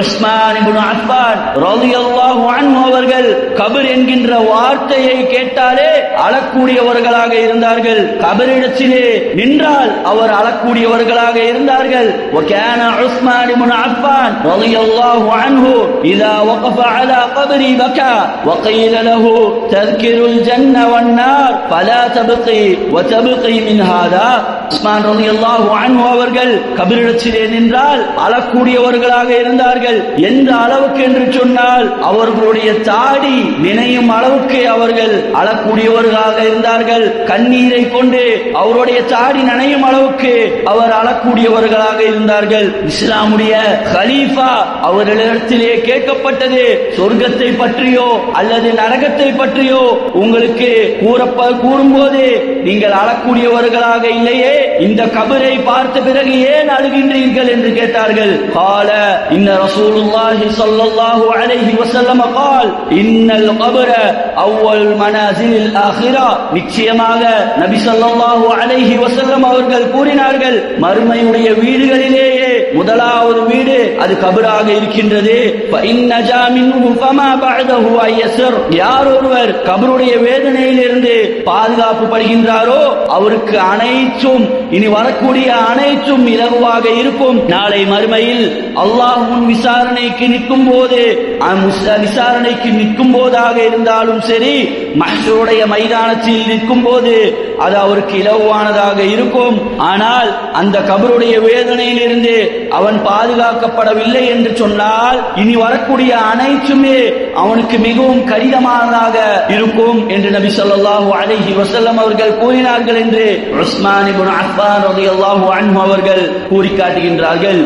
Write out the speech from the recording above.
உஸ்மான் இப்னு அஃபான் ரலியல்லாஹு அன்ஹு அவர்கள் கபர் என்கின்ற வார்த்தையை கேட்டாலே அழக்கூடியவர்களாக இருந்தார்கள் கபரிடத்திலே நின்றால் அவர் அழக்கூடியவர்களாக இருந்தார்கள் وكان عثمان بن عفان رضي الله عنه إذا وقف على قبري بكى وقيل له تذكر الجنة والنار فلا تبقي وتبقي من هذا உஸ்மான் ரலியல்லாஹு அன்ஹு அவர்கள் கபிரிடத்திலே நின்றால் அழக்கூடியவர்களாக இருந்தார்கள். எந்த அளவுக்கு என்று சொன்னால் அவர்களுடைய தாடி நினையும் அளவுக்கு அவர்கள் அழக்கூடியவர்களாக இருந்தார்கள். கண்ணீரை கொண்டு அவருடைய தாடி நனையும் அளவுக்கு அவர் அழக்கூடியவர்களாக இருந்தார்கள். இஸ்லாமுடைய கலீஃபா அவர்களிடத்திலே கேட்கப்பட்டது சொர்க்கத்தை பற்றியோ அல்லது நரகத்தை பற்றியோ உங்களுக்கு கூறப்ப கூறும்போது நீங்கள் அழக்கூடியவர்களாக இல்லையே. இந்த கபரை பார்த்த பிறகு ஏன் அழுகின்றீர்கள் என்று கேட்டார்கள். கால இன்ன ரசூலுல்லாஹி ஸல்லல்லாஹு அலைஹி வஸல்லம் கால் இன்னல் கபர அவ்வல் மனாசிலில் ஆஹிரா. நிச்சயமாக நபி ஸல்லல்லாஹு அலைஹி வஸல்லம் அவர்கள் கூறினார்கள் மறுமையுடைய வீடுகளிலே முதலாவது வீடு அது கபராக இருக்கின்றது. யார் ஒருவர் கபருடைய வேதனையிலிருந்து பாதுகாப்பு படுகின்றாரோ அவருக்கு அனைத்தும் இனி வரக்கூடிய அனைத்தும் இலகுவாக இருக்கும். நாளை மறுமையில் அல்லாஹ் முன் விசாரணைக்கு நிற்கும் போது விசாரணைக்கு நிற்கும் போதாக இருந்தாலும் சரி மக்களுடைய மைதானத்தில் நிற்கும் போது அது அவருக்கு இலவானதாக இருக்கும். ஆனால் அந்த கபருடைய வேதனையிலிருந்து அவன் பாதுகாக்கப்படவில்லை என்று சொன்னால் இனி வரக்கூடிய அனைத்துமே அவனுக்கு மிகவும் கடினமானதாக இருக்கும் என்று நபி சொல்லாஹு அலஹி வசல்லம் அவர்கள் கூறினார்கள் என்று உஸ்மான் இப்னு அஃபான் அவர்கள் கூறி காட்டுகின்றார்கள்